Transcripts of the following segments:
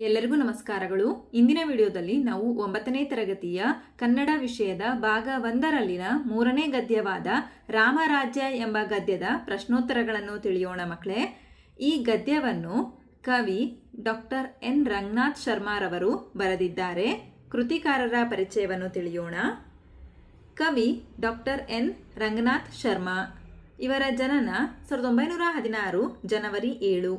ಎಲ್ಲರಿಗೂ ನಮಸ್ಕಾರಗಳು. ಇಂದಿನ ವಿಡಿಯೋದಲ್ಲಿ ನಾವು ಒಂಬತ್ತನೇ ತರಗತಿಯ ಕನ್ನಡ ವಿಷಯದ ಭಾಗ ಒಂದರಲ್ಲಿನ ಮೂರನೇ ಗದ್ಯವಾದ ರಾಮರಾಜ್ಯ ಎಂಬ ಗದ್ಯದ ಪ್ರಶ್ನೋತ್ತರಗಳನ್ನು ತಿಳಿಯೋಣ ಮಕ್ಕಳೇ. ಈ ಗದ್ಯವನ್ನು ಕವಿ ಡಾಕ್ಟರ್ ಎನ್. ರಂಗನಾಥ್ ಶರ್ಮಾರವರು ಬರೆದಿದ್ದಾರೆ. ಕೃತಿಕಾರರ ಪರಿಚಯವನ್ನು ತಿಳಿಯೋಣ. ಕವಿ ಡಾಕ್ಟರ್ ಎನ್. ರಂಗನಾಥ್ ಶರ್ಮಾ. ಇವರ ಜನನ ಸಾವಿರದ ಒಂಬೈನೂರ ಹದಿನಾರು ಜನವರಿ ಏಳು.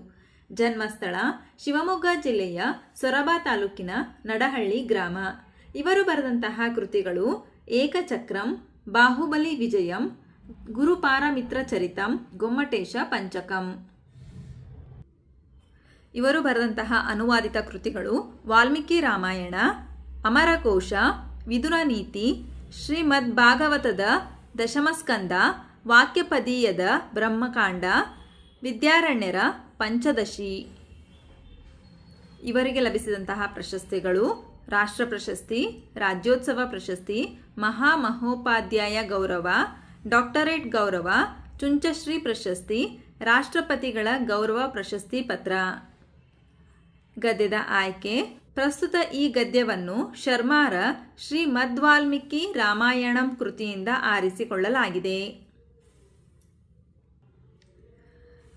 ಜನ್ಮಸ್ಥಳ ಶಿವಮೊಗ್ಗ ಜಿಲ್ಲೆಯ ಸೊರಬ ತಾಲೂಕಿನ ನಡಹಳ್ಳಿ ಗ್ರಾಮ. ಇವರು ಬರೆದಂತಹ ಕೃತಿಗಳು ಏಕಚಕ್ರಂ, ಬಾಹುಬಲಿ ವಿಜಯಂ, ಗುರುಪಾರಮಿತ್ರ ಚರಿತಂ, ಗೊಮ್ಮಟೇಶ ಪಂಚಕಂ. ಇವರು ಬರೆದಂತಹ ಅನುವಾದಿತ ಕೃತಿಗಳು ವಾಲ್ಮೀಕಿ ರಾಮಾಯಣ, ಅಮರಕೋಶ, ವಿದುರ ನೀತಿ ಶ್ರೀಮದ್ ಭಾಗವತದ ದಶಮಸ್ಕಂದ ವಾಕ್ಯಪದೀಯದ ಬ್ರಹ್ಮಕಾಂಡ, ವಿದ್ಯಾರಣ್ಯರ ಪಂಚದಶಿ. ಇವರಿಗೆ ಲಭಿಸಿದಂತಹ ಪ್ರಶಸ್ತಿಗಳು ರಾಷ್ಟ್ರ ಪ್ರಶಸ್ತಿ ರಾಜ್ಯೋತ್ಸವ ಪ್ರಶಸ್ತಿ, ಮಹಾಮಹೋಪಾಧ್ಯಾಯ ಗೌರವ, ಡಾಕ್ಟರೇಟ್ ಗೌರವ, ಚುಂಚಶ್ರೀ ಪ್ರಶಸ್ತಿ, ರಾಷ್ಟ್ರಪತಿಗಳ ಗೌರವ ಪ್ರಶಸ್ತಿ ಪತ್ರ. ಗದ್ಯದ ಆಯ್ಕೆ, ಪ್ರಸ್ತುತ ಈ ಗದ್ಯವನ್ನು ಶರ್ಮಾರ ಶ್ರೀ ಮದ್ವಾಲ್ಮೀಕಿ ರಾಮಾಯಣಂ ಕೃತಿಯಿಂದ ಆರಿಸಿಕೊಳ್ಳಲಾಗಿದೆ.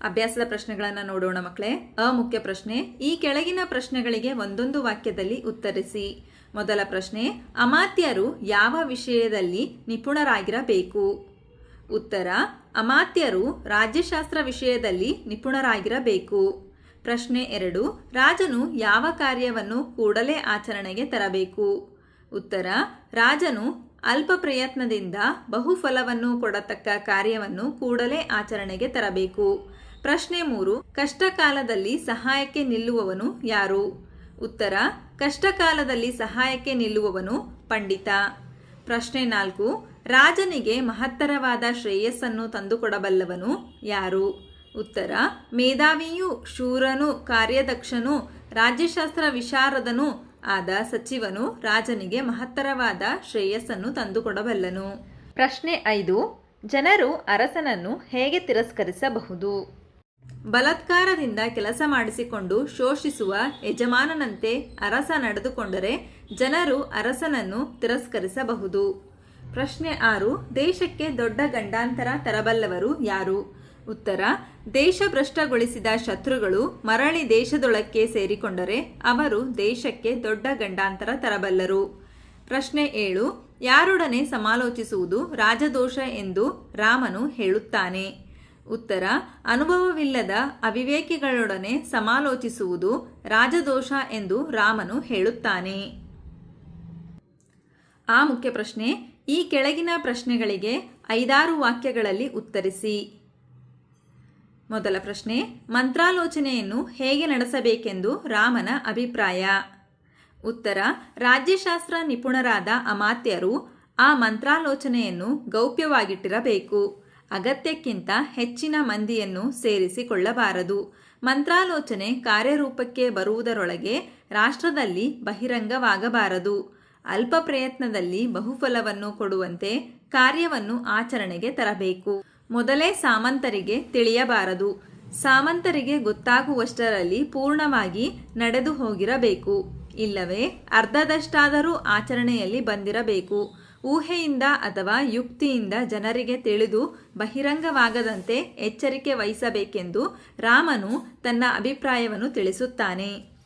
ಅಭ್ಯಾಸದ ಪ್ರಶ್ನೆಗಳನ್ನು ನೋಡೋಣ ಮಕ್ಕಳೇ ಅ ಮುಖ್ಯ ಪ್ರಶ್ನೆ, ಈ ಕೆಳಗಿನ ಪ್ರಶ್ನೆಗಳಿಗೆ ಒಂದೊಂದು ವಾಕ್ಯದಲ್ಲಿ ಉತ್ತರಿಸಿ. ಮೊದಲ ಪ್ರಶ್ನೆ, ಅಮಾತ್ಯರು ಯಾವ ವಿಷಯದಲ್ಲಿ ನಿಪುಣರಾಗಿರಬೇಕು? ಉತ್ತರ, ಅಮಾತ್ಯರು ರಾಜ್ಯಶಾಸ್ತ್ರ ವಿಷಯದಲ್ಲಿ ನಿಪುಣರಾಗಿರಬೇಕು. ಪ್ರಶ್ನೆ ಎರಡು, ರಾಜನು ಯಾವ ಕಾರ್ಯವನ್ನು ಕೂಡಲೇ ಆಚರಣೆಗೆ ತರಬೇಕು? ಉತ್ತರ, ರಾಜನು ಅಲ್ಪ ಪ್ರಯತ್ನದಿಂದ ಬಹುಫಲವನ್ನು ಕೊಡತಕ್ಕ ಕಾರ್ಯವನ್ನು ಕೂಡಲೇ ಆಚರಣೆಗೆ ತರಬೇಕು. ಪ್ರಶ್ನೆ ಮೂರು, ಕಷ್ಟಕಾಲದಲ್ಲಿ ಸಹಾಯಕ್ಕೆ ನಿಲ್ಲುವವನು ಯಾರು? ಉತ್ತರ, ಕಷ್ಟಕಾಲದಲ್ಲಿ ಸಹಾಯಕ್ಕೆ ನಿಲ್ಲುವವನು ಪಂಡಿತ. ಪ್ರಶ್ನೆ ನಾಲ್ಕು, ರಾಜನಿಗೆ ಮಹತ್ತರವಾದ ಶ್ರೇಯಸ್ಸನ್ನು ತಂದುಕೊಡಬಲ್ಲವನು ಯಾರು? ಉತ್ತರ, ಮೇಧಾವಿಯೂ ಶೂರನು, ಕಾರ್ಯದಕ್ಷನು, ರಾಜ್ಯಶಾಸ್ತ್ರ ವಿಶಾರದನು ಆದ ಸಚಿವನು ರಾಜನಿಗೆ ಮಹತ್ತರವಾದ ಶ್ರೇಯಸ್ಸನ್ನು ತಂದುಕೊಡಬಲ್ಲನು. ಪ್ರಶ್ನೆ ಐದು, ಜನರು ಅರಸನನ್ನು ಹೇಗೆ ತಿರಸ್ಕರಿಸಬಹುದು? ಬಲಾತ್ಕಾರದಿಂದ ಕೆಲಸ ಮಾಡಿಸಿಕೊಂಡು ಶೋಷಿಸುವ ಯಜಮಾನನಂತೆ ಅರಸ ನಡೆದುಕೊಂಡರೆ ಜನರು ಅರಸನನ್ನು ತಿರಸ್ಕರಿಸಬಹುದು. ಪ್ರಶ್ನೆ ಆರು, ದೇಶಕ್ಕೆ ದೊಡ್ಡ ಗಂಡಾಂತರ ತರಬಲ್ಲವರು ಯಾರು? ಉತ್ತರ, ದೇಶಭ್ರಷ್ಟಗೊಳಿಸಿದ ಶತ್ರುಗಳು ಮರಳಿ ದೇಶದೊಳಕ್ಕೆ ಸೇರಿಕೊಂಡರೆ ಅವರು ದೇಶಕ್ಕೆ ದೊಡ್ಡ ಗಂಡಾಂತರ ತರಬಲ್ಲರು. ಪ್ರಶ್ನೆ ಏಳು, ಯಾರೊಡನೆ ಸಮಾಲೋಚಿಸುವುದು ರಾಜದೋಷ ಎಂದು ರಾಮನು ಹೇಳುತ್ತಾನೆ. ಉತ್ತರ, ಅನುಭವವಿಲ್ಲದ ಅವಿವೇಕಿಗಳೊಡನೆ ಸಮಾಲೋಚಿಸುವುದು ರಾಜದೋಷ ಎಂದು ರಾಮನು ಹೇಳುತ್ತಾನೆ. ಆ ಮುಖ್ಯ ಪ್ರಶ್ನೆ, ಈ ಕೆಳಗಿನ ಪ್ರಶ್ನೆಗಳಿಗೆ ಐದಾರು ವಾಕ್ಯಗಳಲ್ಲಿ ಉತ್ತರಿಸಿ. ಮೊದಲ ಪ್ರಶ್ನೆ, ಮಂತ್ರಾಲೋಚನೆಯನ್ನು ಹೇಗೆ ನಡೆಸಬೇಕೆಂದು ರಾಮನ ಅಭಿಪ್ರಾಯ. ಉತ್ತರ, ರಾಜ್ಯಶಾಸ್ತ್ರ ನಿಪುಣರಾದ ಅಮಾತ್ಯರು ಆ ಮಂತ್ರಾಲೋಚನೆಯನ್ನು ಗೌಪ್ಯವಾಗಿಟ್ಟಿರಬೇಕು. ಅಗತ್ಯಕ್ಕಿಂತ ಹೆಚ್ಚಿನ ಮಂದಿಯನ್ನು ಸೇರಿಸಿಕೊಳ್ಳಬಾರದು. ಮಂತ್ರಾಲೋಚನೆ ಕಾರ್ಯರೂಪಕ್ಕೆ ಬರುವುದರೊಳಗೆ ರಾಷ್ಟ್ರದಲ್ಲಿ ಬಹಿರಂಗವಾಗಬಾರದು. ಅಲ್ಪ ಪ್ರಯತ್ನದಲ್ಲಿ ಬಹುಫಲವನ್ನು ಕೊಡುವಂತೆ ಕಾರ್ಯವನ್ನು ಆಚರಣೆಗೆ ತರಬೇಕು. ಮೊದಲೇ ಸಾಮಂತರಿಗೆ ತಿಳಿಯಬಾರದು. ಸಾಮಂತರಿಗೆ ಗೊತ್ತಾಗುವಷ್ಟರಲ್ಲಿ ಪೂರ್ಣವಾಗಿ ನಡೆದು ಹೋಗಿರಬೇಕು ಇಲ್ಲವೇ ಅರ್ಧದಷ್ಟಾದರೂ ಆಚರಣೆಯಲ್ಲಿ ಬಂದಿರಬೇಕು. ಊಹೆಯಿಂದ ಅಥವಾ ಯುಕ್ತಿಯಿಂದ ಜನರಿಗೆ ತಿಳಿದು ಬಹಿರಂಗವಾಗದಂತೆ ಎಚ್ಚರಿಕೆ ವಹಿಸಬೇಕೆಂದು ರಾಮನು ತನ್ನ ಅಭಿಪ್ರಾಯವನ್ನು ತಿಳಿಸುತ್ತಾನೆ.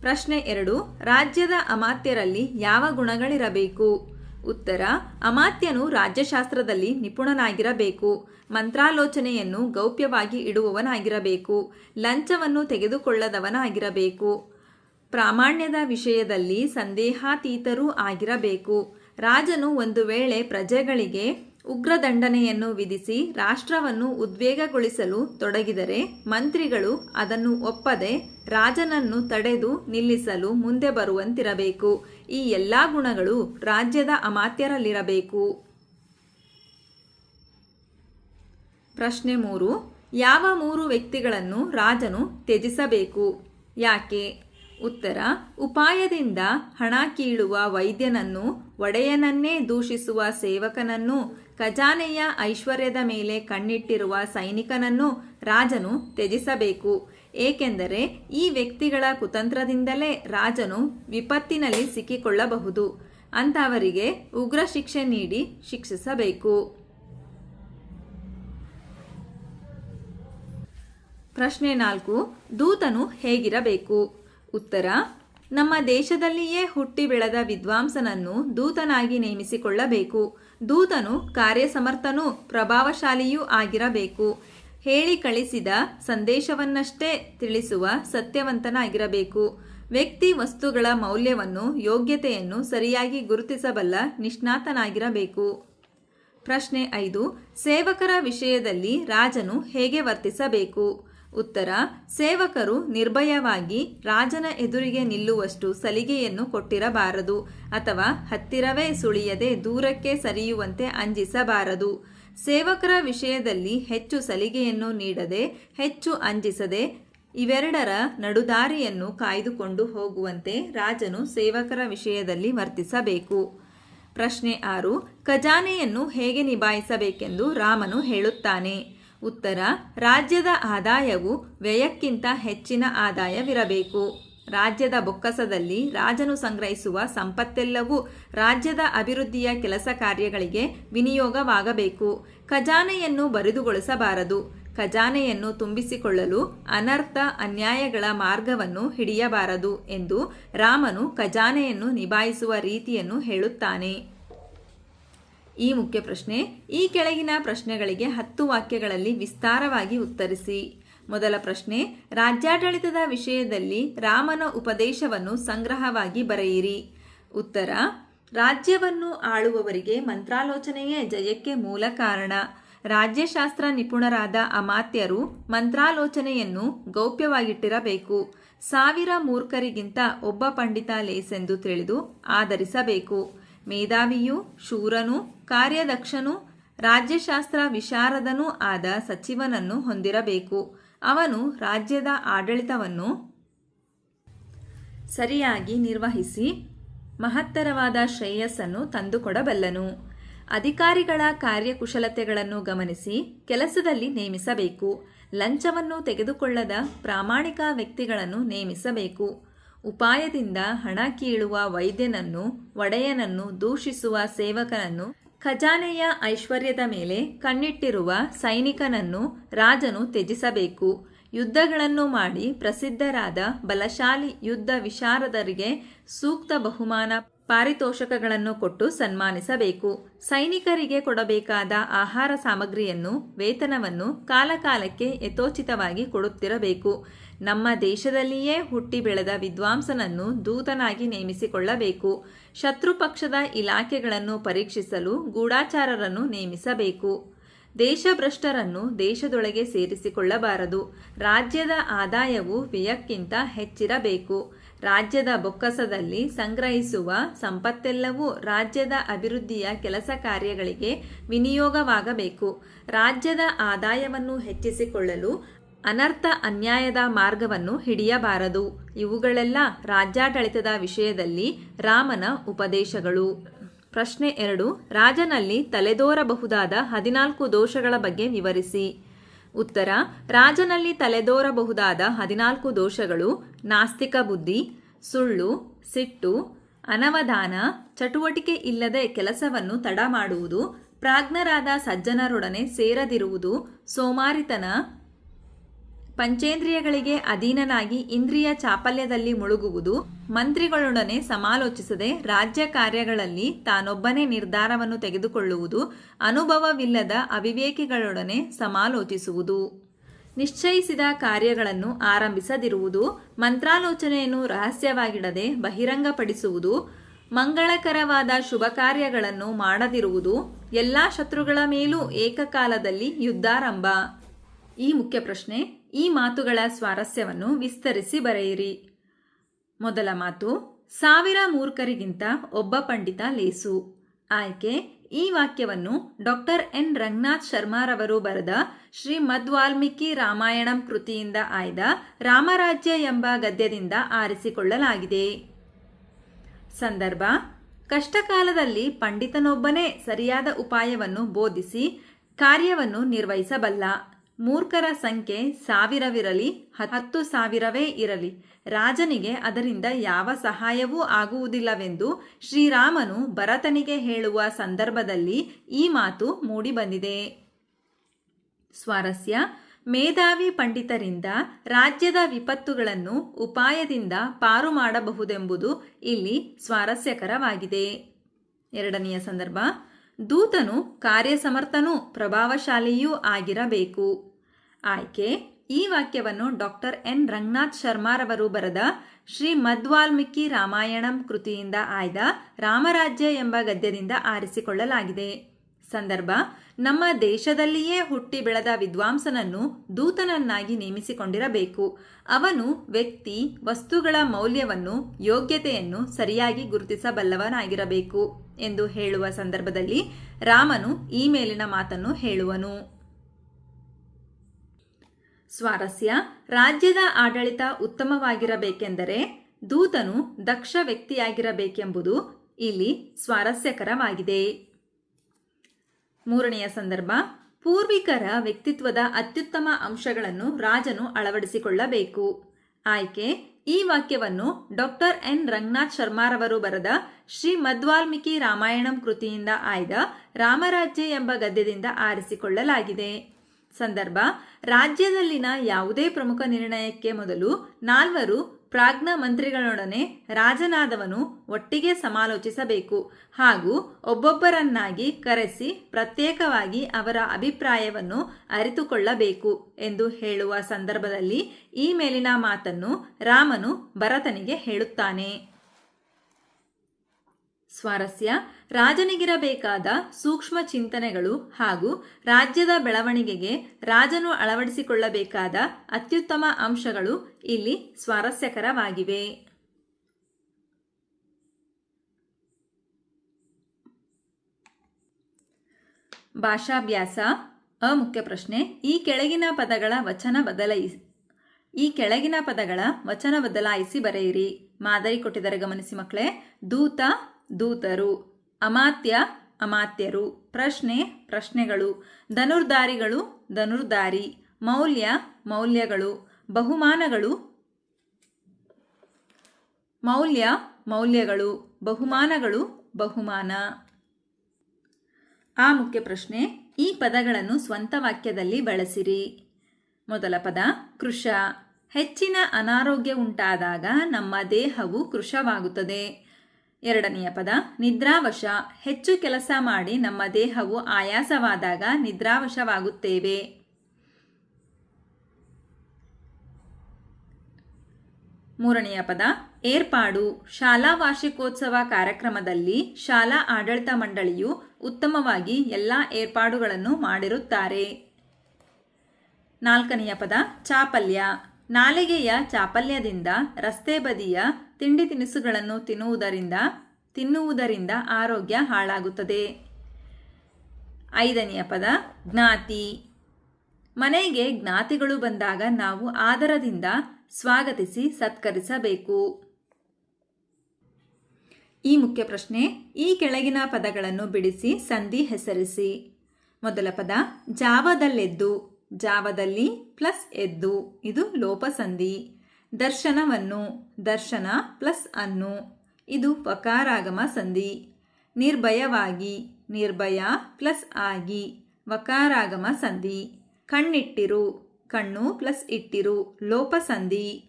ಪ್ರಶ್ನೆ ಎರಡು, ರಾಜ್ಯದ ಅಮಾತ್ಯರಲ್ಲಿ ಯಾವ ಗುಣಗಳಿರಬೇಕು? ಉತ್ತರ, ಅಮಾತ್ಯನು ರಾಜ್ಯಶಾಸ್ತ್ರದಲ್ಲಿ ನಿಪುಣನಾಗಿರಬೇಕು. ಮಂತ್ರಾಲೋಚನೆಯನ್ನು ಗೌಪ್ಯವಾಗಿ ಇಡುವವನಾಗಿರಬೇಕು. ಲಂಚವನ್ನು ತೆಗೆದುಕೊಳ್ಳದವನಾಗಿರಬೇಕು. ಪ್ರಾಮಾಣ್ಯದ ವಿಷಯದಲ್ಲಿ ಸಂದೇಹಾತೀತರೂ ಆಗಿರಬೇಕು. ರಾಜನು ಒಂದು ವೇಳೆ ಪ್ರಜೆಗಳಿಗೆ ಉಗ್ರ ದಂಡನೆಯನ್ನು ವಿಧಿಸಿ ರಾಷ್ಟ್ರವನ್ನು ಉದ್ವೇಗಗೊಳಿಸಲು ತೊಡಗಿದರೆ ಮಂತ್ರಿಗಳು ಅದನ್ನು ಒಪ್ಪದೆ ರಾಜನನ್ನು ತಡೆದು ನಿಲ್ಲಿಸಲು ಮುಂದೆ ಬರುವಂತಿರಬೇಕು. ಈ ಎಲ್ಲ ಗುಣಗಳು ರಾಜ್ಯದ ಅಮಾತ್ಯರಲ್ಲಿರಬೇಕು. ಪ್ರಶ್ನೆ ಮೂರು. ಯಾವ ಮೂರು ವ್ಯಕ್ತಿಗಳನ್ನು ರಾಜನು ತ್ಯಜಿಸಬೇಕು? ಯಾಕೆ? ಉತ್ತರ, ಉಪಾಯದಿಂದ ಹಣ ಕೀಳುವ ವೈದ್ಯನನ್ನು, ಒಡೆಯನನ್ನೇ ದೂಷಿಸುವ ಸೇವಕನನ್ನು, ಖಜಾನೆಯ ಐಶ್ವರ್ಯದ ಮೇಲೆ ಕಣ್ಣಿಟ್ಟಿರುವ ಸೈನಿಕನನ್ನು ರಾಜನು ತ್ಯಜಿಸಬೇಕು. ಏಕೆಂದರೆ ಈ ವ್ಯಕ್ತಿಗಳ ಕುತಂತ್ರದಿಂದಲೇ ರಾಜನು ವಿಪತ್ತಿನಲ್ಲಿ ಸಿಕ್ಕಿಕೊಳ್ಳಬಹುದು. ಅಂತಹವರಿಗೆ ಉಗ್ರ ಶಿಕ್ಷೆ ನೀಡಿ ಶಿಕ್ಷಿಸಬೇಕು. ಪ್ರಶ್ನೆ ನಾಲ್ಕು, ದೂತನು ಹೇಗಿರಬೇಕು? ಉತ್ತರ, ನಮ್ಮ ದೇಶದಲ್ಲಿಯೇ ಹುಟ್ಟಿ ಬೆಳೆದ ವಿದ್ವಾಂಸನನ್ನು ದೂತನಾಗಿ ನೇಮಿಸಿಕೊಳ್ಳಬೇಕು. ದೂತನು, ಕಾರ್ಯಸಮರ್ಥನೂ ಪ್ರಭಾವಶಾಲಿಯೂ ಆಗಿರಬೇಕು. ಹೇಳಿ ಕಳಿಸಿದ ಸಂದೇಶವನ್ನಷ್ಟೇ ತಿಳಿಸುವ ಸತ್ಯವಂತನಾಗಿರಬೇಕು. ವ್ಯಕ್ತಿ ವಸ್ತುಗಳ ಮೌಲ್ಯವನ್ನು, ಯೋಗ್ಯತೆಯನ್ನು ಸರಿಯಾಗಿ ಗುರುತಿಸಬಲ್ಲ ನಿಷ್ಣಾತನಾಗಿರಬೇಕು. ಪ್ರಶ್ನೆ ಐದು, ಸೇವಕರ ವಿಷಯದಲ್ಲಿ ರಾಜನು ಹೇಗೆ ವರ್ತಿಸಬೇಕು? ಉತ್ತರ, ಸೇವಕರು ನಿರ್ಭಯವಾಗಿ ರಾಜನ ಎದುರಿಗೆ ನಿಲ್ಲುವಷ್ಟು ಸಲಿಗೆಯನ್ನು ಕೊಟ್ಟಿರಬಾರದು ಅಥವಾ ಹತ್ತಿರವೇ ಸುಳಿಯದೆ ದೂರಕ್ಕೆ ಸರಿಯುವಂತೆ ಅಂಜಿಸಬಾರದು. ಸೇವಕರ ವಿಷಯದಲ್ಲಿ ಹೆಚ್ಚು ಸಲಿಗೆಯನ್ನು ನೀಡದೆ, ಹೆಚ್ಚು ಅಂಜಿಸದೆ ಇವೆರಡರ ನಡುದಾರಿಯನ್ನು ಕಾಯ್ದುಕೊಂಡು ಹೋಗುವಂತೆ ರಾಜನು ಸೇವಕರ ವಿಷಯದಲ್ಲಿ ವರ್ತಿಸಬೇಕು. ಪ್ರಶ್ನೆ ಆರು, ಖಜಾನೆಯನ್ನು ಹೇಗೆ ನಿಭಾಯಿಸಬೇಕೆಂದು ರಾಮನು ಹೇಳುತ್ತಾನೆ. ಉತ್ತರ, ರಾಜ್ಯದ ಆದಾಯವು ವ್ಯಯಕ್ಕಿಂತ ಹೆಚ್ಚಿನ ಆದಾಯವಿರಬೇಕು. ರಾಜ್ಯದ ಬೊಕ್ಕಸದಲ್ಲಿ ರಾಜನು ಸಂಗ್ರಹಿಸುವ ಸಂಪತ್ತೆಲ್ಲವೂ ರಾಜ್ಯದ ಅಭಿವೃದ್ಧಿಯ ಕೆಲಸ ಕಾರ್ಯಗಳಿಗೆ ವಿನಿಯೋಗವಾಗಬೇಕು. ಖಜಾನೆಯನ್ನು ಬರಿದುಗೊಳಿಸಬಾರದು. ಖಜಾನೆಯನ್ನು ತುಂಬಿಸಿಕೊಳ್ಳಲು ಅನರ್ಥ ಅನ್ಯಾಯಗಳ ಮಾರ್ಗವನ್ನು ಹಿಡಿಯಬಾರದು ಎಂದು ರಾಮನು ಖಜಾನೆಯನ್ನು ನಿಭಾಯಿಸುವ ರೀತಿಯನ್ನು ಹೇಳುತ್ತಾನೆ. ಈ ಮುಖ್ಯ ಪ್ರಶ್ನೆ, ಈ ಕೆಳಗಿನ ಪ್ರಶ್ನೆಗಳಿಗೆ ಹತ್ತು ವಾಕ್ಯಗಳಲ್ಲಿ ವಿಸ್ತಾರವಾಗಿ ಉತ್ತರಿಸಿ. ಮೊದಲ ಪ್ರಶ್ನೆ, ರಾಜ್ಯಾಡಳಿತದ ವಿಷಯದಲ್ಲಿ ರಾಮನ ಉಪದೇಶವನ್ನು ಸಂಗ್ರಹವಾಗಿ ಬರೆಯಿರಿ. ಉತ್ತರ, ರಾಜ್ಯವನ್ನು ಆಳುವವರಿಗೆ ಮಂತ್ರಾಲೋಚನೆಯೇ ಜಯಕ್ಕೆ ಮೂಲ ಕಾರಣ. ರಾಜ್ಯಶಾಸ್ತ್ರ ನಿಪುಣರಾದ ಅಮಾತ್ಯರು ಮಂತ್ರಾಲೋಚನೆಯನ್ನು ಗೌಪ್ಯವಾಗಿಟ್ಟಿರಬೇಕು. ಸಾವಿರ ಮೂರ್ಖರಿಗಿಂತ ಒಬ್ಬ ಪಂಡಿತ ಲೇಸೆಂದು ತಿಳಿದು ಆಧರಿಸಬೇಕು. ಮೇಧಾವಿಯೂ, ಶೂರನೂ, ಕಾರ್ಯದಕ್ಷನೂ, ರಾಜ್ಯಶಾಸ್ತ್ರ ವಿಶಾರದನೂ ಆದ ಸಚಿವನನ್ನು ಹೊಂದಿರಬೇಕು. ಅವನು ರಾಜ್ಯದ ಆಡಳಿತವನ್ನು ಸರಿಯಾಗಿ ನಿರ್ವಹಿಸಿ ಮಹತ್ತರವಾದ ಶ್ರೇಯಸ್ಸನ್ನು ತಂದುಕೊಡಬಲ್ಲನು. ಅಧಿಕಾರಿಗಳ ಕಾರ್ಯಕುಶಲತೆಗಳನ್ನು ಗಮನಿಸಿ ಕೆಲಸದಲ್ಲಿ ನೇಮಿಸಬೇಕು. ಲಂಚವನ್ನು ತೆಗೆದುಕೊಳ್ಳದ ಪ್ರಾಮಾಣಿಕ ವ್ಯಕ್ತಿಗಳನ್ನು ನೇಮಿಸಬೇಕು. ಉಪಾಯದಿಂದ ಹಣ ಕೀಳುವ ವೈದ್ಯನನ್ನು, ಒಡೆಯನನ್ನು, ದೂಷಿಸುವ ಸೇವಕನನ್ನು, ಖಜಾನೆಯ ಐಶ್ವರ್ಯದ ಮೇಲೆ ಕಣ್ಣಿಟ್ಟಿರುವ ಸೈನಿಕನನ್ನು ರಾಜನು ತ್ಯಜಿಸಬೇಕು. ಯುದ್ಧಗಳನ್ನು ಮಾಡಿ ಪ್ರಸಿದ್ಧರಾದ ಬಲಶಾಲಿ ಯುದ್ಧ ವಿಶಾರದರಿಗೆ ಸೂಕ್ತ ಬಹುಮಾನ ಪಾರಿತೋಷಕಗಳನ್ನು ಕೊಟ್ಟು ಸನ್ಮಾನಿಸಬೇಕು. ಸೈನಿಕರಿಗೆ ಕೊಡಬೇಕಾದ ಆಹಾರ ಸಾಮಗ್ರಿಯನ್ನು, ವೇತನವನ್ನು ಕಾಲಕಾಲಕ್ಕೆ ಯಥೋಚಿತವಾಗಿ ಕೊಡುತ್ತಿರಬೇಕು. ನಮ್ಮ ದೇಶದಲ್ಲಿಯೇ ಹುಟ್ಟಿ ಬೆಳೆದ ವಿದ್ವಾಂಸನನ್ನು ದೂತನಾಗಿ ನೇಮಿಸಿಕೊಳ್ಳಬೇಕು. ಶತ್ರು ಪಕ್ಷದ ಇಲಾಖೆಗಳನ್ನು ಪರೀಕ್ಷಿಸಲು ಗೂಢಾಚಾರರನ್ನು ನೇಮಿಸಬೇಕು. ದೇಶಭ್ರಷ್ಟರನ್ನು ದೇಶದೊಳಗೆ ಸೇರಿಸಿಕೊಳ್ಳಬಾರದು. ರಾಜ್ಯದ ಆದಾಯವು ವ್ಯಯಕ್ಕಿಂತ ಹೆಚ್ಚಿರಬೇಕು. ರಾಜ್ಯದ ಬೊಕ್ಕಸದಲ್ಲಿ ಸಂಗ್ರಹಿಸುವ ಸಂಪತ್ತೆಲ್ಲವೂ ರಾಜ್ಯದ ಅಭಿವೃದ್ಧಿಯ ಕೆಲಸ ಕಾರ್ಯಗಳಿಗೆ ವಿನಿಯೋಗವಾಗಬೇಕು. ರಾಜ್ಯದ ಆದಾಯವನ್ನು ಹೆಚ್ಚಿಸಿಕೊಳ್ಳಲು ಅನರ್ಥ ಅನ್ಯಾಯದ ಮಾರ್ಗವನ್ನು ಹಿಡಿಯಬಾರದು. ಇವುಗಳೆಲ್ಲ ರಾಜ್ಯಾಡಳಿತದ ವಿಷಯದಲ್ಲಿ ರಾಮನ ಉಪದೇಶಗಳು. ಪ್ರಶ್ನೆ ಎರಡು, ರಾಜನಲ್ಲಿ ತಲೆದೋರಬಹುದಾದ ಹದಿನಾಲ್ಕು ದೋಷಗಳ ಬಗ್ಗೆ ವಿವರಿಸಿ. ಉತ್ತರ, ರಾಜನಲ್ಲಿ ತಲೆದೋರಬಹುದಾದ ಹದಿನಾಲ್ಕು ದೋಷಗಳು ನಾಸ್ತಿಕ ಬುದ್ಧಿ, ಸುಳ್ಳು, ಸಿಟ್ಟು, ಅನವಧಾನ, ಚಟುವಟಿಕೆ ಇಲ್ಲದೆ ಕೆಲಸವನ್ನು ತಡ ಮಾಡುವುದು, ಪ್ರಾಜ್ಞರಾದ ಸಜ್ಜನರೊಡನೆ ಸೇರದಿರುವುದು, ಸೋಮಾರಿತನ ಪಂಚೇಂದ್ರಿಯಗಳಿಗೆ ಅಧೀನನಾಗಿ ಇಂದ್ರಿಯ ಚಾಪಲ್ಯದಲ್ಲಿ ಮುಳುಗುವುದು ಮಂತ್ರಿಗಳೊಡನೆ ಸಮಾಲೋಚಿಸದೆ ರಾಜ್ಯ ಕಾರ್ಯಗಳಲ್ಲಿ ತಾನೊಬ್ಬನೇ ನಿರ್ಧಾರವನ್ನು ತೆಗೆದುಕೊಳ್ಳುವುದು ಅನುಭವವಿಲ್ಲದ ಅವಿವೇಕಿಗಳೊಡನೆ ಸಮಾಲೋಚಿಸುವುದು. ನಿಶ್ಚಯಿಸಿದ ಕಾರ್ಯಗಳನ್ನು ಆರಂಭಿಸದಿರುವುದು, ಮಂತ್ರಾಲೋಚನೆಯನ್ನು ರಹಸ್ಯವಾಗಿಡದೆ ಬಹಿರಂಗಪಡಿಸುವುದು, ಮಂಗಳಕರವಾದ ಶುಭ ಕಾರ್ಯಗಳನ್ನು ಮಾಡದಿರುವುದು ಎಲ್ಲ ಶತ್ರುಗಳ ಮೇಲೂ ಏಕಕಾಲದಲ್ಲಿ ಯುದ್ಧಾರಂಭ. ಈ ಮುಖ್ಯ ಪ್ರಶ್ನೆ ಈ ಮಾತುಗಳ ಸ್ವಾರಸ್ಯವನ್ನು ವಿಸ್ತರಿಸಿ ಬರೆಯಿರಿ. ಮೊದಲ ಮಾತು, ಸಾವಿರ ಮೂರ್ಖರಿಗಿಂತ ಒಬ್ಬ ಪಂಡಿತ ಲೇಸು. ಆಯ್ಕೆ, ಈ ವಾಕ್ಯವನ್ನು ಡಾಕ್ಟರ್ ಎನ್. ರಂಗನಾಥ್ ಶರ್ಮಾರವರು ಬರೆದ ಶ್ರೀ ಮದ್ವಾಲ್ಮೀಕಿ ರಾಮಾಯಣಂ ಕೃತಿಯಿಂದ ಆಯ್ದ ರಾಮರಾಜ್ಯ ಎಂಬ ಗದ್ಯದಿಂದ ಆರಿಸಿಕೊಳ್ಳಲಾಗಿದೆ. ಸಂದರ್ಭ, ಕಷ್ಟಕಾಲದಲ್ಲಿ ಪಂಡಿತನೊಬ್ಬನೇ ಸರಿಯಾದ ಉಪಾಯವನ್ನು ಬೋಧಿಸಿ ಕಾರ್ಯವನ್ನು ನಿರ್ವಹಿಸಬಲ್ಲ. ಮೂರ್ಖರ ಸಂಖ್ಯೆ ಸಾವಿರವಿರಲಿ, ಹತ್ತು ಸಾವಿರವೇ ಇರಲಿ. ರಾಜನಿಗೆ ಅದರಿಂದ ಯಾವ ಸಹಾಯವೂ ಆಗುವುದಿಲ್ಲವೆಂದು ಶ್ರೀರಾಮನು ಭರತನಿಗೆ ಹೇಳುವ ಸಂದರ್ಭದಲ್ಲಿ ಈ ಮಾತು ಮೂಡಿಬಂದಿದೆ. ಸ್ವಾರಸ್ಯ. ಮೇಧಾವಿ ಪಂಡಿತರಿಂದ ರಾಜ್ಯದ ವಿಪತ್ತುಗಳನ್ನು ಉಪಾಯದಿಂದ ಪಾರು ಮಾಡಬಹುದೆಂಬುದು ಇಲ್ಲಿ ಸ್ವಾರಸ್ಯಕರವಾಗಿದೆ. ಎರಡನೆಯ ಸಂದರ್ಭ. ದೂತನು ಕಾರ್ಯಸಮರ್ಥನೂ ಪ್ರಭಾವಶಾಲಿಯೂ ಆಗಿರಬೇಕು. ಆಯ್ಕೆ. ಈ ವಾಕ್ಯವನ್ನು ಡಾಕ್ಟರ್ ಎನ್. ರಂಗನಾಥ್ ಶರ್ಮಾರವರು ಬರೆದ ಶ್ರೀ ಮಧ್ವಾಲ್ಮೀಕಿ ರಾಮಾಯಣಂ ಕೃತಿಯಿಂದ ಆಯ್ದ ರಾಮರಾಜ್ಯ ಎಂಬ ಗದ್ಯದಿಂದ ಆರಿಸಿಕೊಳ್ಳಲಾಗಿದೆ. ಸಂದರ್ಭ, ನಮ್ಮ ದೇಶದಲ್ಲಿಯೇ ಹುಟ್ಟಿ ಬೆಳೆದ ವಿದ್ವಾಂಸನನ್ನು ದೂತನನ್ನಾಗಿ ನೇಮಿಸಿಕೊಂಡಿರಬೇಕು. ಅವನು ವ್ಯಕ್ತಿ, ವಸ್ತುಗಳ ಮೌಲ್ಯವನ್ನು, ಯೋಗ್ಯತೆಯನ್ನು ಸರಿಯಾಗಿ ಗುರುತಿಸಬಲ್ಲವನಾಗಿರಬೇಕು ಎಂದು ಹೇಳುವ ಸಂದರ್ಭದಲ್ಲಿ ರಾಮನು ಈ ಮೇಲಿನ ಮಾತನ್ನು ಹೇಳುವನು. ಸ್ವಾರಸ್ಯ, ರಾಜ್ಯದ ಆಡಳಿತ ಉತ್ತಮವಾಗಿರಬೇಕೆಂದರೆ ದೂತನು ದಕ್ಷ ವ್ಯಕ್ತಿಯಾಗಿರಬೇಕೆಂಬುದು ಇಲ್ಲಿ ಸ್ವಾರಸ್ಯಕರವಾಗಿದೆ. ಮೂರನೆಯ ಸಂದರ್ಭ, ಪೂರ್ವಿಕರ ವ್ಯಕ್ತಿತ್ವದ ಅತ್ಯುತ್ತಮ ಅಂಶಗಳನ್ನು ರಾಜನು ಅಳವಡಿಸಿಕೊಳ್ಳಬೇಕು. ಆಯ್ಕೆ, ಈ ವಾಕ್ಯವನ್ನು ಡಾಕ್ಟರ್ ಎನ್. ರಂಗನಾಥ್ ಶರ್ಮಾರವರು ಬರೆದ ಶ್ರೀ ಮದ್ವಾಲ್ಮೀಕಿ ರಾಮಾಯಣಂ ಕೃತಿಯಿಂದ ಆಯ್ದ ರಾಮರಾಜ್ಯ ಎಂಬ ಗದ್ಯದಿಂದ ಆರಿಸಿಕೊಳ್ಳಲಾಗಿದೆ. ಸಂದರ್ಭ, ರಾಜ್ಯದಲ್ಲಿನ ಯಾವುದೇ ಪ್ರಮುಖ ನಿರ್ಣಯಕ್ಕೆ ಮೊದಲು ನಾಲ್ವರು ಪ್ರಾಜ್ಞ ಮಂತ್ರಿಗಳೊಡನೆ ರಾಜನಾದವನು ಒಟ್ಟಿಗೆ ಸಮಾಲೋಚಿಸಬೇಕು ಹಾಗೂ ಒಬ್ಬೊಬ್ಬರನ್ನಾಗಿ ಕರೆಸಿ ಪ್ರತ್ಯೇಕವಾಗಿ ಅವರ ಅಭಿಪ್ರಾಯವನ್ನು ಅರಿತುಕೊಳ್ಳಬೇಕು ಎಂದು ಹೇಳುವ ಸಂದರ್ಭದಲ್ಲಿ ಈ ಮೇಲಿನ ಮಾತನ್ನು ರಾಮನು ಭರತನಿಗೆ ಹೇಳುತ್ತಾನೆ. ಸ್ವಾರಸ್ಯ ರಾಜನಿಗಿರಬೇಕಾದ ಸೂಕ್ಷ್ಮ ಚಿಂತನೆಗಳು ಹಾಗೂ ರಾಜ್ಯದ ಬೆಳವಣಿಗೆಗೆ ರಾಜನು ಅಳವಡಿಸಿಕೊಳ್ಳಬೇಕಾದ ಅತ್ಯುತ್ತಮ ಅಂಶಗಳು ಇಲ್ಲಿ ಸ್ವಾರಸ್ಯಕರವಾಗಿವೆ. ಭಾಷಾಭ್ಯಾಸ, ಅಮುಖ್ಯ ಪ್ರಶ್ನೆ. ಈ ಕೆಳಗಿನ ಪದಗಳ ವಚನ ಬದಲಾಯಿಸಿ ಈ ಕೆಳಗಿನ ಪದಗಳ ವಚನ ಬದಲಾಯಿಸಿ ಬರೆಯಿರಿ. ಮಾದರಿ ಕೊಟ್ಟಿದ್ದಾರೆ ಗಮನಿಸಿ ಮಕ್ಕಳೇ. ದೂತ, ದೂತರು. ಅಮಾತ್ಯ, ಅಮಾತ್ಯರು. ಪ್ರಶ್ನೆ, ಪ್ರಶ್ನೆಗಳು. ಧನುರ್ಧಾರಿಗಳು, ಧನುರ್ಧಾರಿ. ಮೌಲ್ಯ, ಮೌಲ್ಯಗಳು. ಬಹುಮಾನಗಳು. ಮೌಲ್ಯ, ಮೌಲ್ಯಗಳು. ಬಹುಮಾನಗಳು, ಬಹುಮಾನ. ಆ ಮುಖ್ಯ ಪ್ರಶ್ನೆ, ಈ ಪದಗಳನ್ನು ಸ್ವಂತ ವಾಕ್ಯದಲ್ಲಿ ಬಳಸಿರಿ. ಮೊದಲ ಪದ ಕೃಶ ಹೆಚ್ಚಿನ ಅನಾರೋಗ್ಯ ಉಂಟಾದಾಗ ನಮ್ಮ ದೇಹವು ಕೃಶವಾಗುತ್ತದೆ ಎರಡನೆಯ ಪದ, ನಿದ್ರಾವಶ. ಹೆಚ್ಚು ಕೆಲಸ ಮಾಡಿ ನಮ್ಮ ದೇಹವು ಆಯಾಸವಾದಾಗ ನಿದ್ರಾವಶವಾಗುತ್ತೇವೆ. ಮೂರನೆಯ ಪದ, ಏರ್ಪಾಡು. ಶಾಲಾ ವಾರ್ಷಿಕೋತ್ಸವ ಕಾರ್ಯಕ್ರಮದಲ್ಲಿ ಶಾಲಾ ಆಡಳಿತ ಮಂಡಳಿಯು ಉತ್ತಮವಾಗಿ ಎಲ್ಲ ಏರ್ಪಾಡುಗಳನ್ನು ಮಾಡಿರುತ್ತಾರೆ. ನಾಲ್ಕನೆಯ ಪದ, ಚಾಪಲ್ಯ. ನಾಲಿಗೆಯ ಚಾಪಲ್ಯದಿಂದ ರಸ್ತೆ ಬದಿಯ ತಿಂಡಿ ತಿನಿಸುಗಳನ್ನು ತಿನ್ನುವುದರಿಂದ ತಿನ್ನುವುದರಿಂದ ಆರೋಗ್ಯ ಹಾಳಾಗುತ್ತದೆ. ಐದನೆಯ ಪದ, ಜ್ಞಾತಿ. ಮನೆಗೆ ಜ್ಞಾತಿಗಳು ಬಂದಾಗ ನಾವು ಆದರದಿಂದ ಸ್ವಾಗತಿಸಿ ಸತ್ಕರಿಸಬೇಕು. ಈ ಮುಖ್ಯ ಪ್ರಶ್ನೆ, ಈ ಕೆಳಗಿನ ಪದಗಳನ್ನು ಬಿಡಿಸಿ ಸಂಧಿ ಹೆಸರಿಸಿ. ಮೊದಲ ಪದ, ಜಾವದಲ್ಲೆದ್ದು. ಜಾವದಲ್ಲಿ ಪ್ಲಸ್ ಎದ್ದು. ಇದು ಲೋಪಸಂಧಿ. ದರ್ಶನವನ್ನು, ದರ್ಶನ ಪ್ಲಸ್ ಅನ್ನು. ಇದು ವಕಾರಾಗಮ ಸಂಧಿ. ನಿರ್ಭಯವಾಗಿ, ನಿರ್ಭಯ ಪ್ಲಸ್ ಆಗಿ, ವಕಾರಾಗಮ ಸಂಧಿ. ಕಣ್ಣಿಟ್ಟಿರು, ಕಣ್ಣು ಪ್ಲಸ್ ಇಟ್ಟಿರು, ಲೋಪ ಸಂಧಿ.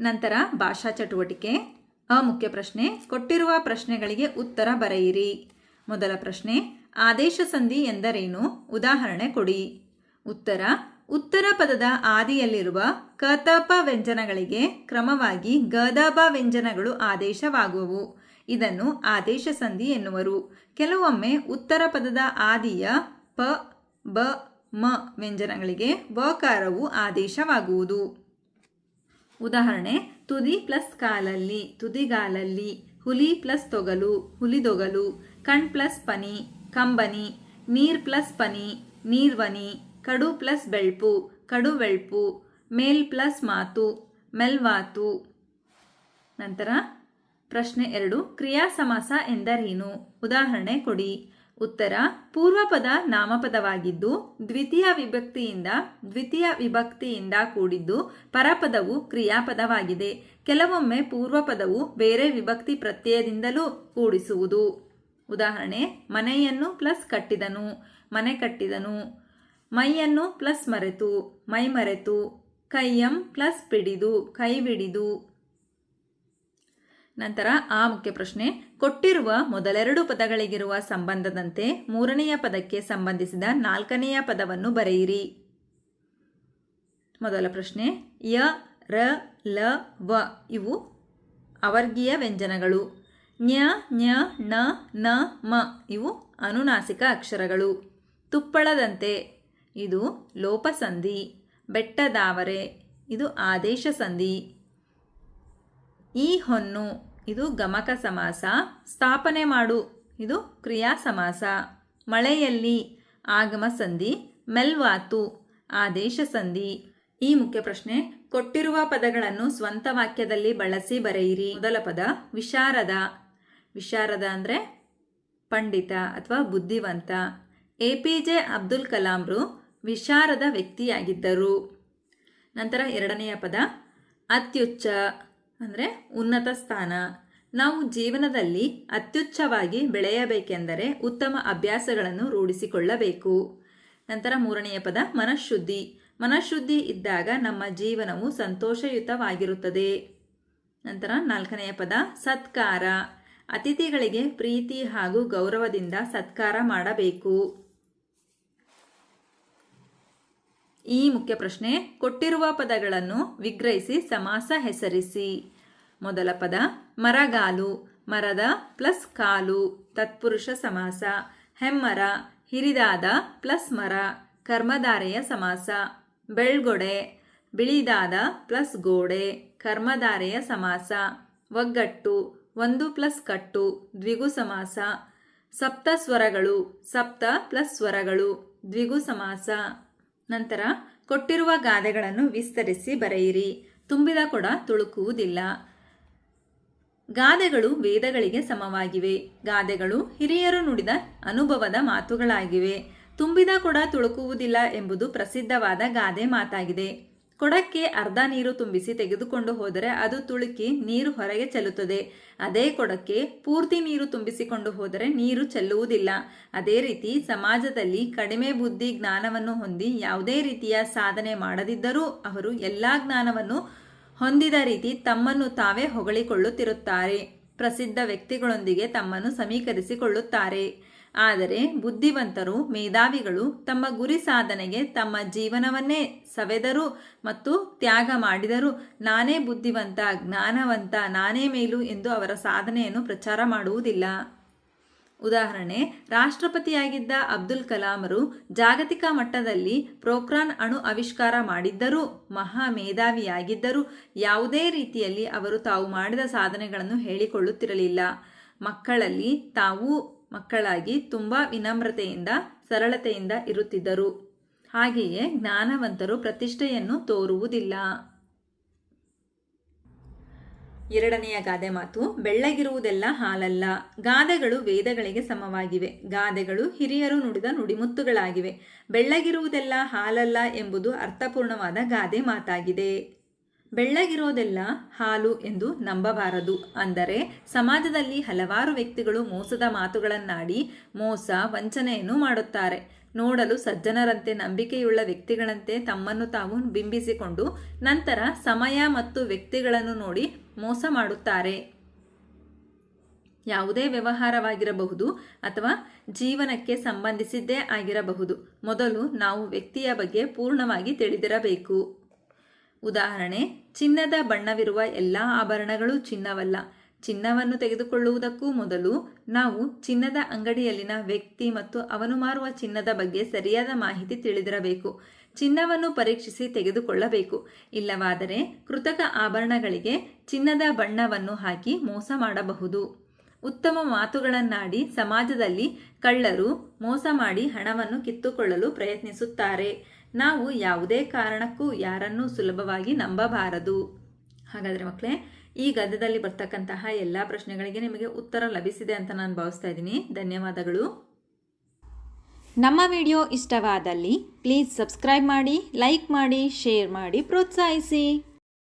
ನಂತರ ಭಾಷಾ ಚಟುವಟಿಕೆ. ಅಮುಖ್ಯ ಪ್ರಶ್ನೆ, ಕೊಟ್ಟಿರುವ ಪ್ರಶ್ನೆಗಳಿಗೆ ಉತ್ತರ ಬರೆಯಿರಿ. ಮೊದಲ ಪ್ರಶ್ನೆ, ಆದೇಶ ಸಂಧಿ ಎಂದರೇನು? ಉದಾಹರಣೆ ಕೊಡಿ. ಉತ್ತರ ಉತ್ತರ ಪದದ ಆದಿಯಲ್ಲಿರುವ ಕತಪ ವ್ಯಂಜನಗಳಿಗೆ ಕ್ರಮವಾಗಿ ಗದಪ ವ್ಯಂಜನಗಳು ಆದೇಶವಾಗುವವು. ಇದನ್ನು ಆದೇಶ ಸಂಧಿ ಎನ್ನುವರು. ಕೆಲವೊಮ್ಮೆ ಉತ್ತರ ಪದದ ಆದಿಯ ಪ, ಬ, ಮ ವ್ಯಂಜನಗಳಿಗೆ ವಕಾರವು ಆದೇಶವಾಗುವುದು. ಉದಾಹರಣೆ, ತುದಿ ಪ್ಲಸ್ ಕಾಲಲ್ಲಿ, ತುದಿಗಾಲಲ್ಲಿ, ಹುಲಿ ಪ್ಲಸ್ ತೊಗಲು, ಹುಲಿದೊಗಲು, ಕಣ್ ಪ್ಲಸ್ ಪನಿ, ಕಂಬನಿ, ನೀರ್ ಪ್ಲಸ್ ಪನಿ, ನೀರ್ವನಿ ಕಡು ಪ್ಲಸ್ ಬೆಳ್ಪು ಕಡುವೆಳ್ಪು ಮೇಲ್ ಪ್ಲಸ್ ಮಾತು, ಮೆಲ್ವಾತು. ನಂತರ ಪ್ರಶ್ನೆ ಎರಡು, ಕ್ರಿಯಾ ಸಮಾಸ ಎಂದರೇನು? ಉದಾಹರಣೆ ಕೊಡಿ. ಉತ್ತರ, ಪೂರ್ವಪದ ನಾಮಪದವಾಗಿದ್ದು, ದ್ವಿತೀಯ ವಿಭಕ್ತಿಯಿಂದ ದ್ವಿತೀಯ ವಿಭಕ್ತಿಯಿಂದ ಕೂಡಿದ್ದು ಪರಪದವು ಕ್ರಿಯಾಪದವಾಗಿದೆ. ಕೆಲವೊಮ್ಮೆ ಪೂರ್ವಪದವು ಬೇರೆ ವಿಭಕ್ತಿ ಪ್ರತ್ಯಯದಿಂದಲೂ ಕೂಡಿಸುವುದು. ಉದಾಹರಣೆ, ಮನೆಯನ್ನು ಪ್ಲಸ್ ಕಟ್ಟಿದನು, ಮನೆ ಕಟ್ಟಿದನು. ಮೈಯನ್ನು ಪ್ಲಸ್ ಮರೆತು, ಮೈ ಮರೆತು, ಕೈಯಂ ಪ್ಲಸ್ ಪಿಡಿದು ಕೈ ಬಿಡಿದು. ನಂತರ ಆ ಮುಖ್ಯ ಪ್ರಶ್ನೆ, ಕೊಟ್ಟಿರುವ ಮೊದಲೆರಡು ಪದಗಳಿಗಿರುವ ಸಂಬಂಧದಂತೆ ಮೂರನೆಯ ಪದಕ್ಕೆ ಸಂಬಂಧಿಸಿದ ನಾಲ್ಕನೆಯ ಪದವನ್ನು ಬರೆಯಿರಿ. ಮೊದಲ ಪ್ರಶ್ನೆ, ಯ, ರ, ಲ, ವ ಇವು ಅವರ್ಗೀಯ ವ್ಯಂಜನಗಳು. ನ್ಯ ನ್ಯ ಣ ನ, ಮ ಇವು ಅನುನಾಸಿಕ ಅಕ್ಷರಗಳು. ತುಪ್ಪಳದಂತೆ ಇದು ಲೋಪಸಂಧಿ, ಬೆಟ್ಟದಾವರೆ, ಇದು ಆದೇಶ ಸಂಧಿ ಈ ಹೊನ್ನು, ಇದು ಗಮಕ ಸಮಾಸ, ಸ್ಥಾಪನೆ ಮಾಡು, ಇದು ಕ್ರಿಯಾ ಸಮಾಸ. ಮಳೆಯಲ್ಲಿ ಆಗಮ ಸಂಧಿ, ಮೆಲ್ವಾತು ಆದೇಶ ಸಂಧಿ ಈ ಮುಖ್ಯ ಪ್ರಶ್ನೆ, ಕೊಟ್ಟಿರುವ ಪದಗಳನ್ನು ಸ್ವಂತ ವಾಕ್ಯದಲ್ಲಿ ಬಳಸಿ ಬರೆಯಿರಿ. ಮೊದಲ ಪದ, ವಿಶಾರದ. ವಿಶಾರದ ಅಂದರೆ ಪಂಡಿತ ಅಥವಾ ಬುದ್ಧಿವಂತ. ಎ ಪಿ ಜೆ ಅಬ್ದುಲ್ ಕಲಾಂರು ವಿಶಾರದ ವ್ಯಕ್ತಿಯಾಗಿದ್ದರು. ನಂತರ ಎರಡನೆಯ ಪದ, ಅತ್ಯುಚ್ಚ, ಅಂದರೆ ಉನ್ನತ ಸ್ಥಾನ. ನಾವು ಜೀವನದಲ್ಲಿ ಅತ್ಯುಚ್ಚವಾಗಿ ಬೆಳೆಯಬೇಕೆಂದರೆ ಉತ್ತಮ ಅಭ್ಯಾಸಗಳನ್ನು ರೂಢಿಸಿಕೊಳ್ಳಬೇಕು. ನಂತರ ಮೂರನೆಯ ಪದ, ಮನಃಶುದ್ಧಿ. ಮನಃಶುದ್ಧಿ ಇದ್ದಾಗ ನಮ್ಮ ಜೀವನವು ಸಂತೋಷಯುತವಾಗಿರುತ್ತದೆ. ನಂತರ ನಾಲ್ಕನೆಯ ಪದ, ಸತ್ಕಾರ. ಅತಿಥಿಗಳಿಗೆ ಪ್ರೀತಿ ಹಾಗೂ ಗೌರವದಿಂದ ಸತ್ಕಾರ ಮಾಡಬೇಕು. ಈ ಮುಖ್ಯ ಪ್ರಶ್ನೆ, ಕೊಟ್ಟಿರುವ ಪದಗಳನ್ನು ವಿಗ್ರಹಿಸಿ ಸಮಾಸ ಹೆಸರಿಸಿ. ಮೊದಲ ಪದ, ಮರಗಾಲು. ಮರದ ಪ್ಲಸ್ ಕಾಲು, ತತ್ಪುರುಷ ಸಮಾಸ. ಹೆಮ್ಮರ, ಹಿರಿದಾದ ಪ್ಲಸ್ ಮರ. ಕರ್ಮಧಾರೆಯ ಸಮಾಸ. ಬೆಳ್ಗೊಡೆ. ಬಿಳಿದಾದ ಪ್ಲಸ್ ಗೋಡೆ. ಕರ್ಮಧಾರೆಯ ಸಮಾಸ. ಒಗ್ಗಟ್ಟು. ಒಂದು ಪ್ಲಸ್ ಕಟ್ಟು. ದ್ವಿಗು ಸಮಾಸ. ಸಪ್ತ ಸ್ವರಗಳು. ಸಪ್ತ ಪ್ಲಸ್ ಸ್ವರಗಳು. ದ್ವಿಗು ಸಮಾಸ. ನಂತರ ಕೊಟ್ಟಿರುವ ಗಾದೆಗಳನ್ನು ವಿಸ್ತರಿಸಿ ಬರೆಯಿರಿ. ತುಂಬಿದ ಕೊಡ ತುಳುಕುವುದಿಲ್ಲ. ಗಾದೆಗಳು ವೇದಗಳಿಗೆ ಸಮವಾಗಿವೆ. ಗಾದೆಗಳು ಹಿರಿಯರು ನುಡಿದ ಅನುಭವದ ಮಾತುಗಳಾಗಿವೆ. ತುಂಬಿದ ಕೊಡ ತುಳುಕುವುದಿಲ್ಲ ಎಂಬುದು ಪ್ರಸಿದ್ಧವಾದ ಗಾದೆ ಮಾತಾಗಿದೆ. ಕೊಡಕ್ಕೆ ಅರ್ಧ ನೀರು ತುಂಬಿಸಿ ತೆಗೆದುಕೊಂಡು ಹೋದರೆ ಅದು ತುಳುಕಿ ನೀರು ಹೊರಗೆ ಚೆಲ್ಲುತ್ತದೆ. ಅದೇ ಕೊಡಕ್ಕೆ ಪೂರ್ತಿ ನೀರು ತುಂಬಿಸಿಕೊಂಡು ಹೋದರೆ ನೀರು ಚೆಲ್ಲುವುದಿಲ್ಲ. ಅದೇ ರೀತಿ ಸಮಾಜದಲ್ಲಿ ಕಡಿಮೆ ಬುದ್ಧಿ ಜ್ಞಾನವನ್ನು ಹೊಂದಿ ಯಾವುದೇ ರೀತಿಯ ಸಾಧನೆ ಮಾಡದಿದ್ದರೂ ಅವರು ಎಲ್ಲ ಜ್ಞಾನವನ್ನು ಹೊಂದಿದ ರೀತಿ ತಮ್ಮನ್ನು ತಾವೇ ಹೊಗಳಿಕೊಳ್ಳುತ್ತಿರುತ್ತಾರೆ. ಪ್ರಸಿದ್ಧ ವ್ಯಕ್ತಿಗಳೊಂದಿಗೆ ತಮ್ಮನ್ನು ಸಮೀಕರಿಸಿಕೊಳ್ಳುತ್ತಾರೆ. ಆದರೆ ಬುದ್ಧಿವಂತರು, ಮೇಧಾವಿಗಳು ತಮ್ಮ ಗುರಿ ಸಾಧನೆಗೆ ತಮ್ಮ ಜೀವನವನ್ನೇ ಸವೆದರು ಮತ್ತು ತ್ಯಾಗ ಮಾಡಿದರು ನಾನೇ ಬುದ್ಧಿವಂತ, ಜ್ಞಾನವಂತ, ನಾನೇ ಮೇಲು ಎಂದು ಅವರ ಸಾಧನೆಯನ್ನು ಪ್ರಚಾರ ಮಾಡುವುದಿಲ್ಲ. ಉದಾಹರಣೆ, ರಾಷ್ಟ್ರಪತಿಯಾಗಿದ್ದ ಅಬ್ದುಲ್ ಕಲಾಮರು ಜಾಗತಿಕ ಮಟ್ಟದಲ್ಲಿ ಪ್ರೋಕ್ರಾನ್ ಅಣು ಆವಿಷ್ಕಾರ ಮಾಡಿದ್ದರೂ, ಮಹಾ ಮೇಧಾವಿಯಾಗಿದ್ದರೂ ಯಾವುದೇ ರೀತಿಯಲ್ಲಿ ಅವರು ತಾವು ಮಾಡಿದ ಸಾಧನೆಗಳನ್ನು ಹೇಳಿಕೊಳ್ಳುತ್ತಿರಲಿಲ್ಲ. ಮಕ್ಕಳಲ್ಲಿ ತಾವು ಮಕ್ಕಳಾಗಿ ತುಂಬ ವಿನಮ್ರತೆಯಿಂದ, ಸರಳತೆಯಿಂದ ಇರುತ್ತಿದ್ದರು. ಹಾಗೆಯೇ ಜ್ಞಾನವಂತರು ಪ್ರತಿಷ್ಠೆಯನ್ನು ತೋರುವುದಿಲ್ಲ. ಎರಡನೆಯ ಗಾದೆ ಮಾತು, ಬೆಳ್ಳಗಿರುವುದೆಲ್ಲ ಹಾಲಲ್ಲ. ಗಾದೆಗಳು ವೇದಗಳಿಗೆ ಸಮವಾಗಿವೆ. ಗಾದೆಗಳು ಹಿರಿಯರು ನುಡಿದ ನುಡಿಮುತ್ತುಗಳಾಗಿವೆ. ಬೆಳ್ಳಗಿರುವುದೆಲ್ಲ ಹಾಲಲ್ಲ ಎಂಬುದು ಅರ್ಥಪೂರ್ಣವಾದ ಗಾದೆ ಮಾತಾಗಿದೆ. ಬೆಳ್ಳಗಿರೋದೆಲ್ಲ ಹಾಲು ಎಂದು ನಂಬಬಾರದು. ಅಂದರೆ ಸಮಾಜದಲ್ಲಿ ಹಲವಾರು ವ್ಯಕ್ತಿಗಳು ಮೋಸದ ಮಾತುಗಳನ್ನಾಡಿ ಮೋಸ ವಂಚನೆಯನ್ನು ಮಾಡುತ್ತಾರೆ. ನೋಡಲು ಸಜ್ಜನರಂತೆ ನಂಬಿಕೆಯುಳ್ಳ ವ್ಯಕ್ತಿಗಳಂತೆ ತಮ್ಮನ್ನು ತಾವು ಬಿಂಬಿಸಿಕೊಂಡು ನಂತರ ಸಮಯ ಮತ್ತು ವ್ಯಕ್ತಿಗಳನ್ನು ನೋಡಿ ಮೋಸ ಮಾಡುತ್ತಾರೆ. ಯಾವುದೇ ವ್ಯವಹಾರವಾಗಿರಬಹುದು ಅಥವಾ ಜೀವನಕ್ಕೆ ಸಂಬಂಧಿಸಿದ್ದೇ ಆಗಿರಬಹುದು. ಮೊದಲು ನಾವು ವ್ಯಕ್ತಿಯ ಬಗ್ಗೆ ಪೂರ್ಣವಾಗಿ ತಿಳಿದಿರಬೇಕು. ಉದಾಹರಣೆ, ಚಿನ್ನದ ಬಣ್ಣವಿರುವ ಎಲ್ಲ ಆಭರಣಗಳು ಚಿನ್ನವಲ್ಲ. ಚಿನ್ನವನ್ನು ತೆಗೆದುಕೊಳ್ಳುವುದಕ್ಕೂ ಮೊದಲು ನಾವು ಚಿನ್ನದ ಅಂಗಡಿಯಲ್ಲಿನ ವ್ಯಕ್ತಿ ಮತ್ತು ಅವನು ಮಾರುವ ಚಿನ್ನದ ಬಗ್ಗೆ ಸರಿಯಾದ ಮಾಹಿತಿ ತಿಳಿದಿರಬೇಕು. ಚಿನ್ನವನ್ನು ಪರೀಕ್ಷಿಸಿ ತೆಗೆದುಕೊಳ್ಳಬೇಕು. ಇಲ್ಲವಾದರೆ ಕೃತಕ ಆಭರಣಗಳಿಗೆ ಚಿನ್ನದ ಬಣ್ಣವನ್ನು ಹಾಕಿ ಮೋಸ ಮಾಡಬಹುದು. ಉತ್ತಮ ಮಾತುಗಳನ್ನಾಡಿ ಸಮಾಜದಲ್ಲಿ ಕಳ್ಳರು ಮೋಸ ಮಾಡಿ ಹಣವನ್ನು ಕಿತ್ತುಕೊಳ್ಳಲು ಪ್ರಯತ್ನಿಸುತ್ತಾರೆ. ನಾವು ಯಾವುದೇ ಕಾರಣಕ್ಕೂ ಯಾರನ್ನೂ ಸುಲಭವಾಗಿ ನಂಬಬಾರದು. ಹಾಗಾದರೆ ಮಕ್ಕಳೇ ಈ ಗದ್ಯದಲ್ಲಿ ಬರ್ತಕ್ಕಂತಹ ಎಲ್ಲ ಪ್ರಶ್ನೆಗಳಿಗೆ ನಿಮಗೆ ಉತ್ತರ ಲಭಿಸಿದೆ ಅಂತ ನಾನು ಭಾವಿಸ್ತಾ ಇದ್ದೀನಿ. ಧನ್ಯವಾದಗಳು. ನಮ್ಮ ವಿಡಿಯೋ ಇಷ್ಟವಾದಲ್ಲಿ ಪ್ಲೀಸ್ ಸಬ್ಸ್ಕ್ರೈಬ್ ಮಾಡಿ, ಲೈಕ್ ಮಾಡಿ, ಶೇರ್ ಮಾಡಿ, ಪ್ರೋತ್ಸಾಹಿಸಿ.